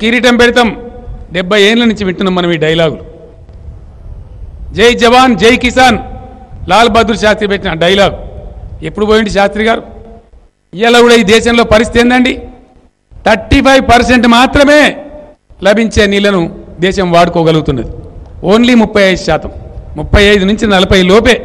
కిరీటం పెడతాం. డెబ్బై ఏళ్ళ నుంచి వింటున్నాం మనం ఈ డైలాగులు. జై జవాన్ జై కిసాన్. లాల్ బహదూర్ శాస్త్రి పెట్టిన డైలాగ్. ఎప్పుడు పోయింది శాస్త్రి గారు? ఇవాళ కూడా ఈ దేశంలో పరిస్థితి ఏందండి? థర్టీ ఫైవ్ పర్సెంట్ మాత్రమే లభించే నీళ్ళను దేశం వాడుకోగలుగుతున్నది. ఓన్లీ ముప్పై ఐదు శాతం. ముప్పై ఐదు నుంచి నలభై లోపే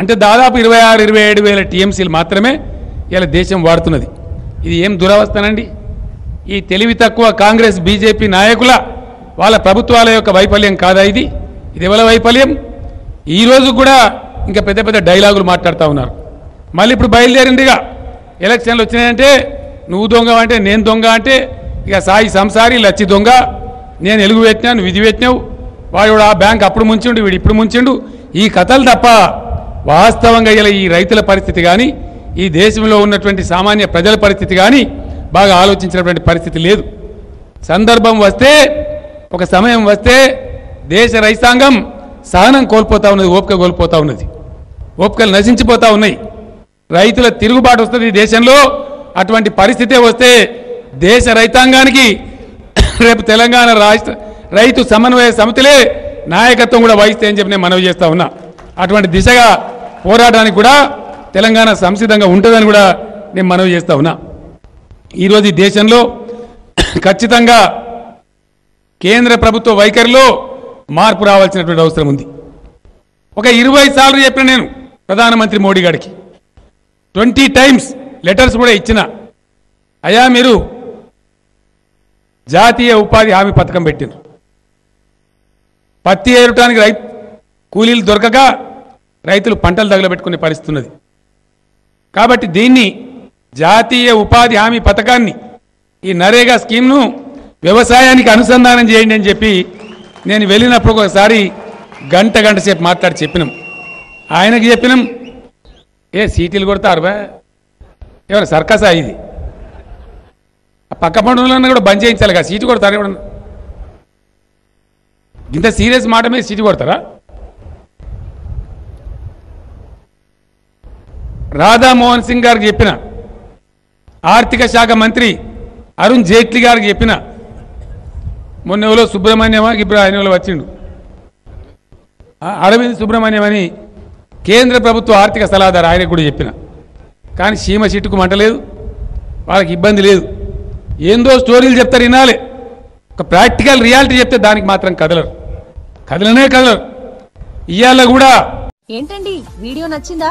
అంటే దాదాపు ఇరవై ఆరు ఇరవై ఏడు వేల టీఎంసీలు మాత్రమే ఇలా దేశం వాడుతున్నది. ఇది ఏం దురవస్థనండి? ఈ తెలివి తక్కువ కాంగ్రెస్ బీజేపీ నాయకుల వాళ్ళ ప్రభుత్వాల యొక్క వైఫల్యం కాదా ఇది? ఇది ఎవరి వైఫల్యం? ఈ కూడా ఇంకా పెద్ద పెద్ద డైలాగులు మాట్లాడుతూ ఉన్నారు. మళ్ళీ ఇప్పుడు బయలుదేరిందిగా ఎలక్షన్లు వచ్చినాయంటే నువ్వు దొంగ అంటే నేను దొంగ అంటే ఇక సాయి సంసారి లచ్చి దొంగ నేను ఎలుగు పెట్టినా నువ్వు ఇది పెట్టినావు వాడు ఆ బ్యాంక్ అప్పుడు ముంచిండు వీడు ఇప్పుడు ముంచిండు ఈ కథలు తప్ప వాస్తవంగా ఇలా ఈ రైతుల పరిస్థితి కానీ ఈ దేశంలో ఉన్నటువంటి సామాన్య ప్రజల పరిస్థితి కానీ బాగా ఆలోచించినటువంటి పరిస్థితి లేదు. సందర్భం వస్తే ఒక సమయం వస్తే దేశ రైతాంగం సహనం కోల్పోతా ఉన్నది ఓపిక కోల్పోతా ఉన్నది. ఓపికలు నశించిపోతా ఉన్నాయి. రైతుల తిరుగుబాటు వస్తుంది ఈ దేశంలో. అటువంటి పరిస్థితే వస్తే దేశ రైతాంగానికి రేపు తెలంగాణ రాష్ట్ర రైతు సమన్వయ సమితిలే నాయకత్వం కూడా వహిస్తే అని చెప్పి నేను మనవి చేస్తా ఉన్నా. అటువంటి దిశగా పోరాటానికి కూడా తెలంగాణ సంసిద్ధంగా ఉంటుందని కూడా నేను మనవి చేస్తా ఉన్నా. ఈరోజు దేశంలో ఖచ్చితంగా కేంద్ర ప్రభుత్వ వైఖరిలో మార్పు రావాల్సినటువంటి అవసరం ఉంది. ఒక ఇరవై సార్లు చెప్పిన నేను ప్రధానమంత్రి మోడీ గారికి. ట్వంటీ టైమ్స్ లెటర్స్ కూడా ఇచ్చిన అయ్యా మీరు జాతీయ ఉపాధి హామీ పథకం పెట్టిన పత్తి ఏరటానికి రై కూలీలు దొరకక రైతులు పంటలు తగలబెట్టుకునే పరిస్థితి ఉన్నది కాబట్టి దీన్ని జాతీయ ఉపాధి హామీ పథకాన్ని ఈ నరేగా స్కీమ్ను వ్యవసాయానికి అనుసంధానం చేయండి అని చెప్పి నేను వెళ్ళినప్పుడు ఒకసారి గంట గంట సేపు మాట్లాడి చెప్పినాం. ఆయనకి చెప్పినాం ఏ సీటీలు కొడతారు బా? ఎవరు సర్కసా ఇది? ఆ పక్క పండుగలన్నా కూడా బంద్ చేయించాలి కదా సీటు కొడతారు ఎవడన్నా ఇంత సీరియస్ మాట మీద సీటు కొడతారా? రాధామోహన్ సింగ్ గారికి చెప్పిన ఆర్థిక శాఖ మంత్రి అరుణ్ జైట్లీ గారికి చెప్పిన మొన్న ఎవరో సుబ్రహ్మణ్యమా ఇప్పుడు ఆయన వచ్చిండు. అరవింద్ సుబ్రహ్మణ్యం అని కేంద్ర ప్రభుత్వ ఆర్థిక సలహాదారు ఆయనకు కూడా చెప్పిన. కానీ సీమ చిట్టుకు మంటలేదు వాళ్ళకి ఇబ్బంది లేదు. ఏందో స్టోరీలు చెప్తారు వినాలి. ఒక ప్రాక్టికల్ రియాలిటీ చెప్తే దానికి మాత్రం కదలరు. కదలనే కదలరు. ఇవాళ కూడా ఏంటండి వీడియో నచ్చిందా?